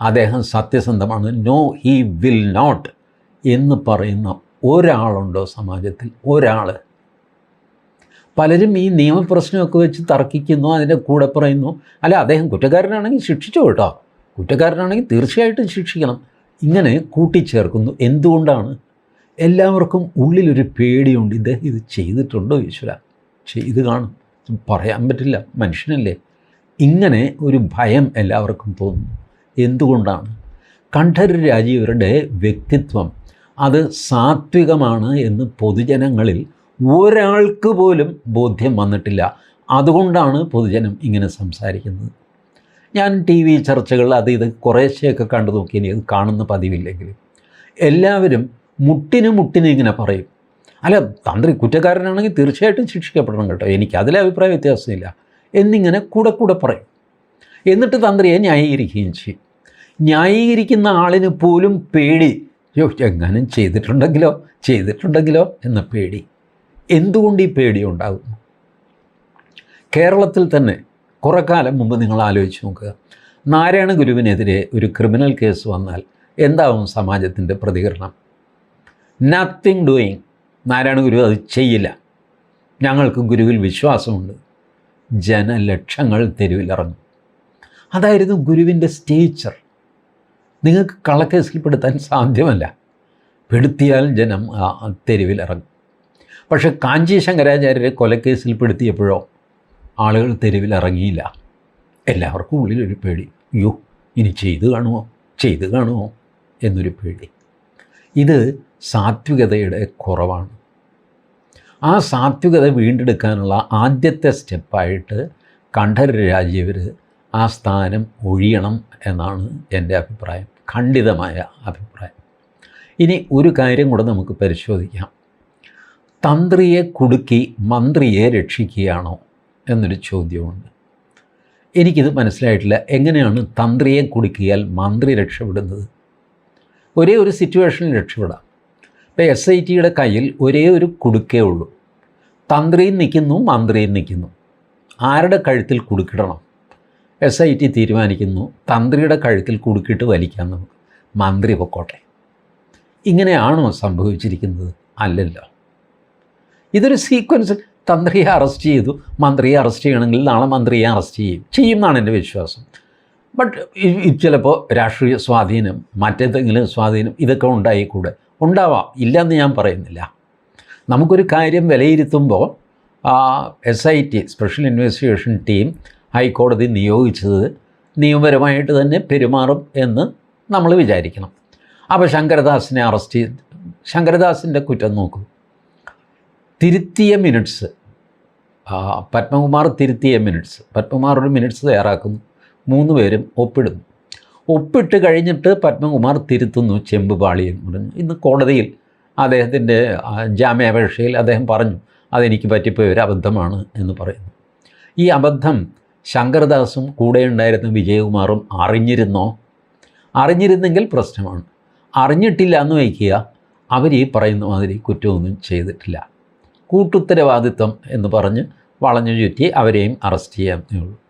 അദ്ദേഹം സത്യസന്ധമാണ്. നോ ഹീ വിൽ നോട്ട് എന്ന് പറയുന്ന ഒരാളുണ്ടോ സമാജത്തിൽ? ഒരാൾ പലരും ഈ നിയമപ്രശ്നമൊക്കെ വെച്ച് തർക്കിക്കുന്നു അതിന്റെ കൂടെ പറയുന്നു. അല്ല അദ്ദേഹം കുറ്റക്കാരനാണെങ്കിൽ ശിക്ഷിച്ചു കേട്ടോ. കുറ്റക്കാരനാണെങ്കിൽ തീർച്ചയായിട്ടും ശിക്ഷിക്കണം. ഇങ്ങനെ കൂട്ടിച്ചേർക്കുന്നു. എന്തുകൊണ്ടാണ്? എല്ലാവർക്കും ഉള്ളിലൊരു പേടിയുണ്ട്. ഇദ്ദേഹം ഇത് ചെയ്തിട്ടുണ്ടോ ഈശ്വര? ചെയ്ത് കാണും. പറയാൻ പറ്റില്ല. മനുഷ്യനല്ലേ. ഇങ്ങനെ ഒരു ഭയം എല്ലാവർക്കും തോന്നുന്നു. എന്തുകൊണ്ടാണ്? കണ്ഠര രാജീവരുടെ വ്യക്തിത്വം. അത് സാത്വികമാണ് എന്ന് പൊതുജനങ്ങളിൽ ഒരാൾക്ക് പോലും ബോധ്യം വന്നിട്ടില്ല. അതുകൊണ്ടാണ് പൊതുജനം ഇങ്ങനെ സംസാരിക്കുന്നത്. ഞാൻ ടി വി ചർച്ചകൾ അത് ഇത് കുറേശ്ശെയൊക്കെ കണ്ടു നോക്കി ഇനി അത് കാണുന്ന പതിവില്ലെങ്കിൽ. എല്ലാവരും മുട്ടിന് മുട്ടിന് ഇങ്ങനെ പറയും. അല്ല തന്ത്രി കുറ്റക്കാരനാണെങ്കിൽ തീർച്ചയായിട്ടും ശിക്ഷിക്കപ്പെടണം കേട്ടോ. എനിക്ക് അഭിപ്രായ വ്യത്യാസമില്ല. എന്നിങ്ങനെ കൂടെ കൂടെ പറയും. എന്നിട്ട് തന്ത്രിയെ ന്യായീകരിക്കുകയും ചെയ്യും. ന്യായീകരിക്കുന്ന ആളിന് പോലും പേടി. യോ എങ്ങാനും ചെയ്തിട്ടുണ്ടെങ്കിലോ? ചെയ്തിട്ടുണ്ടെങ്കിലോ? എന്ന പേടി. എന്തുകൊണ്ട് ഈ പേടി ഉണ്ടാകുന്നു? കേരളത്തിൽ തന്നെ കുറേ കാലം മുമ്പ് നിങ്ങൾ ആലോചിച്ച് നോക്കുക. നാരായണ ഗുരുവിനെതിരെ ഒരു ക്രിമിനൽ കേസ് വന്നാൽ എന്താവും സമാജത്തിന്റെ പ്രതികരണം? നത്തിങ് ഡൂയിങ് നാരായണ ഗുരു അത് ചെയ്യില്ല. ഞങ്ങൾക്ക് ഗുരുവിൽ വിശ്വാസമുണ്ട്. ജനലക്ഷങ്ങൾ തെരുവിലിറങ്ങും. അതായിരുന്നു ഗുരുവിന്റെ സ്റ്റേച്ചർ നിങ്ങൾക്ക് കള്ളക്കേസിൽപ്പെടുത്താൻ സാധ്യമല്ല. പെടുത്തിയാൽ ജനം തെരുവിലിറങ്ങും. പക്ഷേ കാഞ്ചി ശങ്കരാചാര്യരെ കൊലക്കേസിൽപ്പെടുത്തിയപ്പോഴോ ആളുകൾ തെരുവിൽ ഇറങ്ങിയില്ല. എല്ലാവർക്കും ഉള്ളിലൊരു പേടി. അയ്യോ ഇനി ചെയ്ത് കാണുമോ ചെയ്ത് കാണുമോ എന്നൊരു പേടി. ഇത് സാത്വികതയുടെ കുറവാണ്. ആ സാത്വികത വീണ്ടെടുക്കാനുള്ള ആദ്യത്തെ സ്റ്റെപ്പായിട്ട് കണ്ഠര രാജീവർ ആ സ്ഥാനം ഒഴിയണം എന്നാണ് എന്റെ അഭിപ്രായം. ഖണ്ഡിതമായ അഭിപ്രായം. ഇനി ഒരു കാര്യം കൂടെ നമുക്ക് പരിശോധിക്കാം. തന്ത്രിയെ കുടുക്കി മന്ത്രിയെ രക്ഷിക്കുകയാണോ എന്നൊരു ചോദ്യമുണ്ട്. എനിക്കിത് മനസ്സിലായിട്ടില്ല. എങ്ങനെയാണ് തന്ത്രിയെ കുടുക്കിയാൽ മന്ത്രി രക്ഷപ്പെടുന്നത്? ഒരേ ഒരു സിറ്റുവേഷനിൽ രക്ഷപ്പെടാം. ഇപ്പോൾ എസ് ഐ ടിയുടെ കയ്യിൽ ഒരേ ഒരു കുടുക്കേ ഉള്ളൂ. തന്ത്രിയും നിൽക്കുന്നു മന്ത്രിയും നിൽക്കുന്നു. ആരുടെ കഴുത്തിൽ കുടുക്കിടണം? എസ് ഐ ടി തീരുമാനിക്കുന്നു തന്ത്രിയുടെ കഴുത്തിൽ കുടുക്കിട്ട് വലിക്കാൻ നമുക്ക്. മന്ത്രി പൊക്കോട്ടെ. ഇങ്ങനെയാണോ സംഭവിച്ചിരിക്കുന്നത്? അല്ലല്ലോ. ഇതൊരു സീക്വൻസ് തന്ത്രിയെ അറസ്റ്റ് ചെയ്തു. മന്ത്രിയെ അറസ്റ്റ് ചെയ്യണമെങ്കിൽ നാളെ മന്ത്രിയെ അറസ്റ്റ് ചെയ്യും. ചെയ്യും എന്നാണ് എന്റെ വിശ്വാസം. ബട്ട് ചിലപ്പോൾ രാഷ്ട്രീയ സ്വാധീനം മറ്റേതെങ്കിലും സ്വാധീനം ഇതൊക്കെ ഉണ്ടായിക്കൂടെ? ഉണ്ടാവാം. ഇല്ലെന്ന് ഞാൻ പറയുന്നില്ല. നമുക്കൊരു കാര്യം വിലയിരുത്തുമ്പോൾ S I T special investigation team ഹൈക്കോടതി നിയോഗിച്ചത് നിയമപരമായിട്ട് തന്നെ പെരുമാറും എന്ന് നമ്മൾ വിചാരിക്കണം. അപ്പോൾ ശങ്കരദാസിനെ അറസ്റ്റ് ചെയ്ത് ശങ്കരദാസിന്റെ കുറ്റം നോക്കൂ. തിരുത്തിയ മിനിറ്റ്സ് പത്മകുമാർ തിരുത്തിയ മിനിറ്റ്സ് പത്മകുമാർ ഒരു മിനിറ്റ്സ് തയ്യാറാക്കുന്നു. മൂന്ന് പേരും ഒപ്പിടുന്നു. ഒപ്പിട്ട് കഴിഞ്ഞിട്ട് പത്മകുമാർ തിരുത്തുന്നു ചെമ്പ് പാളി എന്ന് പറഞ്ഞു ഇന്ന് കോടതിയിൽ അദ്ദേഹത്തിന്റെ ജാമ്യാപേക്ഷയിൽ അദ്ദേഹം പറഞ്ഞു അതെനിക്ക് പറ്റിപ്പോയ ഒരു അബദ്ധമാണ് എന്ന് പറയുന്നു. ഈ അബദ്ധം ശങ്കർദാസും കൂടെ ഉണ്ടായിരുന്ന വിജയകുമാറും അറിഞ്ഞിരുന്നോ? അറിഞ്ഞിരുന്നെങ്കിൽ പ്രശ്നമാണ്. അറിഞ്ഞിട്ടില്ല എന്ന് വയ്ക്കുക. അവർ ഈ പറയുന്ന മാതിരി കുറ്റമൊന്നും ചെയ്തിട്ടില്ല. കൂട്ടുത്തരവാദിത്വം എന്ന് പറഞ്ഞ് വളഞ്ഞു ചുറ്റി അവരെയും അറസ്റ്റ് ചെയ്യാമെന്നേ ഉള്ളൂ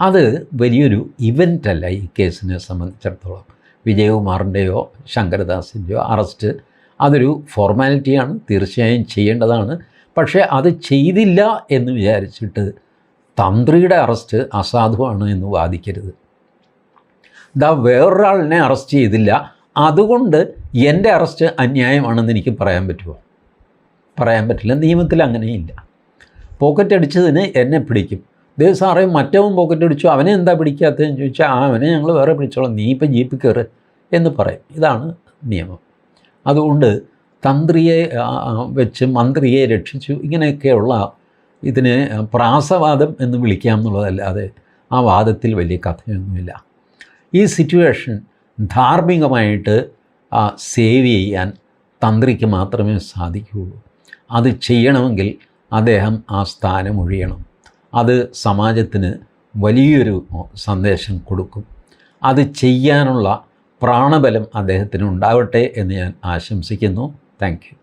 അത് വലിയൊരു ഇവന്റല്ല ഈ കേസിനെ സംബന്ധിച്ചിടത്തോളം. വിജയകുമാറിന്റെയോ ശങ്കരദാസിന്റെയോ അറസ്റ്റ് അതൊരു ഫോർമാലിറ്റിയാണ് തീർച്ചയായും ചെയ്യേണ്ടതാണ്. പക്ഷേ അത് ചെയ്തില്ല എന്ന് വിചാരിച്ചിട്ട് തന്ത്രിയുടെ അറസ്റ്റ് അസാധുവാണ് എന്ന് വാദിക്കരുത്. ദാ വേറൊരാളിനെ അറസ്റ്റ് ചെയ്തില്ല. അതുകൊണ്ട് എന്റെ അറസ്റ്റ് അന്യായമാണെന്ന് എനിക്ക് പറയാൻ പറ്റുമോ? പറയാൻ പറ്റില്ല. നിയമത്തിൽ അങ്ങനെയില്ല. പോക്കറ്റ് അടിച്ചതിന് എന്നെ പിടിക്കും. ദേ സാറേ മറ്റവൻ പോക്കറ്റ് അടിച്ചു അവനെ എന്താ പിടിക്കാത്തതെന്ന് ചോദിച്ചാൽ അവനെ ഞങ്ങൾ വേറെ പിടിച്ചോളാം നീ ഇപ്പം ജീപ്പ് കയറ് എന്ന് പറയും. ഇതാണ് നിയമം. അതുകൊണ്ട് തന്ത്രിയെ വെച്ച് മന്ത്രിയെ രക്ഷിച്ചു. ഇങ്ങനെയൊക്കെയുള്ള ഇതിന് പ്രാസവാദം എന്ന് വിളിക്കാം എന്നുള്ളതല്ലാതെ ആ വാദത്തിൽ വലിയ കഥയൊന്നുമില്ല. ഈ സിറ്റുവേഷൻ ധാർമ്മികമായിട്ട് സേവ് ചെയ്യാൻ തന്ത്രിക്ക് മാത്രമേ സാധിക്കുകയുള്ളൂ. അത് ചെയ്യണമെങ്കിൽ അദ്ദേഹം ആ സ്ഥാനം ഒഴിയണം. അത് സമാജത്തിന് വലിയൊരു സന്ദേശം കൊടുക്കും. അത് ചെയ്യാനുള്ള പ്രാണബലം അദ്ദേഹത്തിന് ഉണ്ടാവട്ടെ എന്ന് ഞാൻ ആശംസിക്കുന്നു. താങ്ക്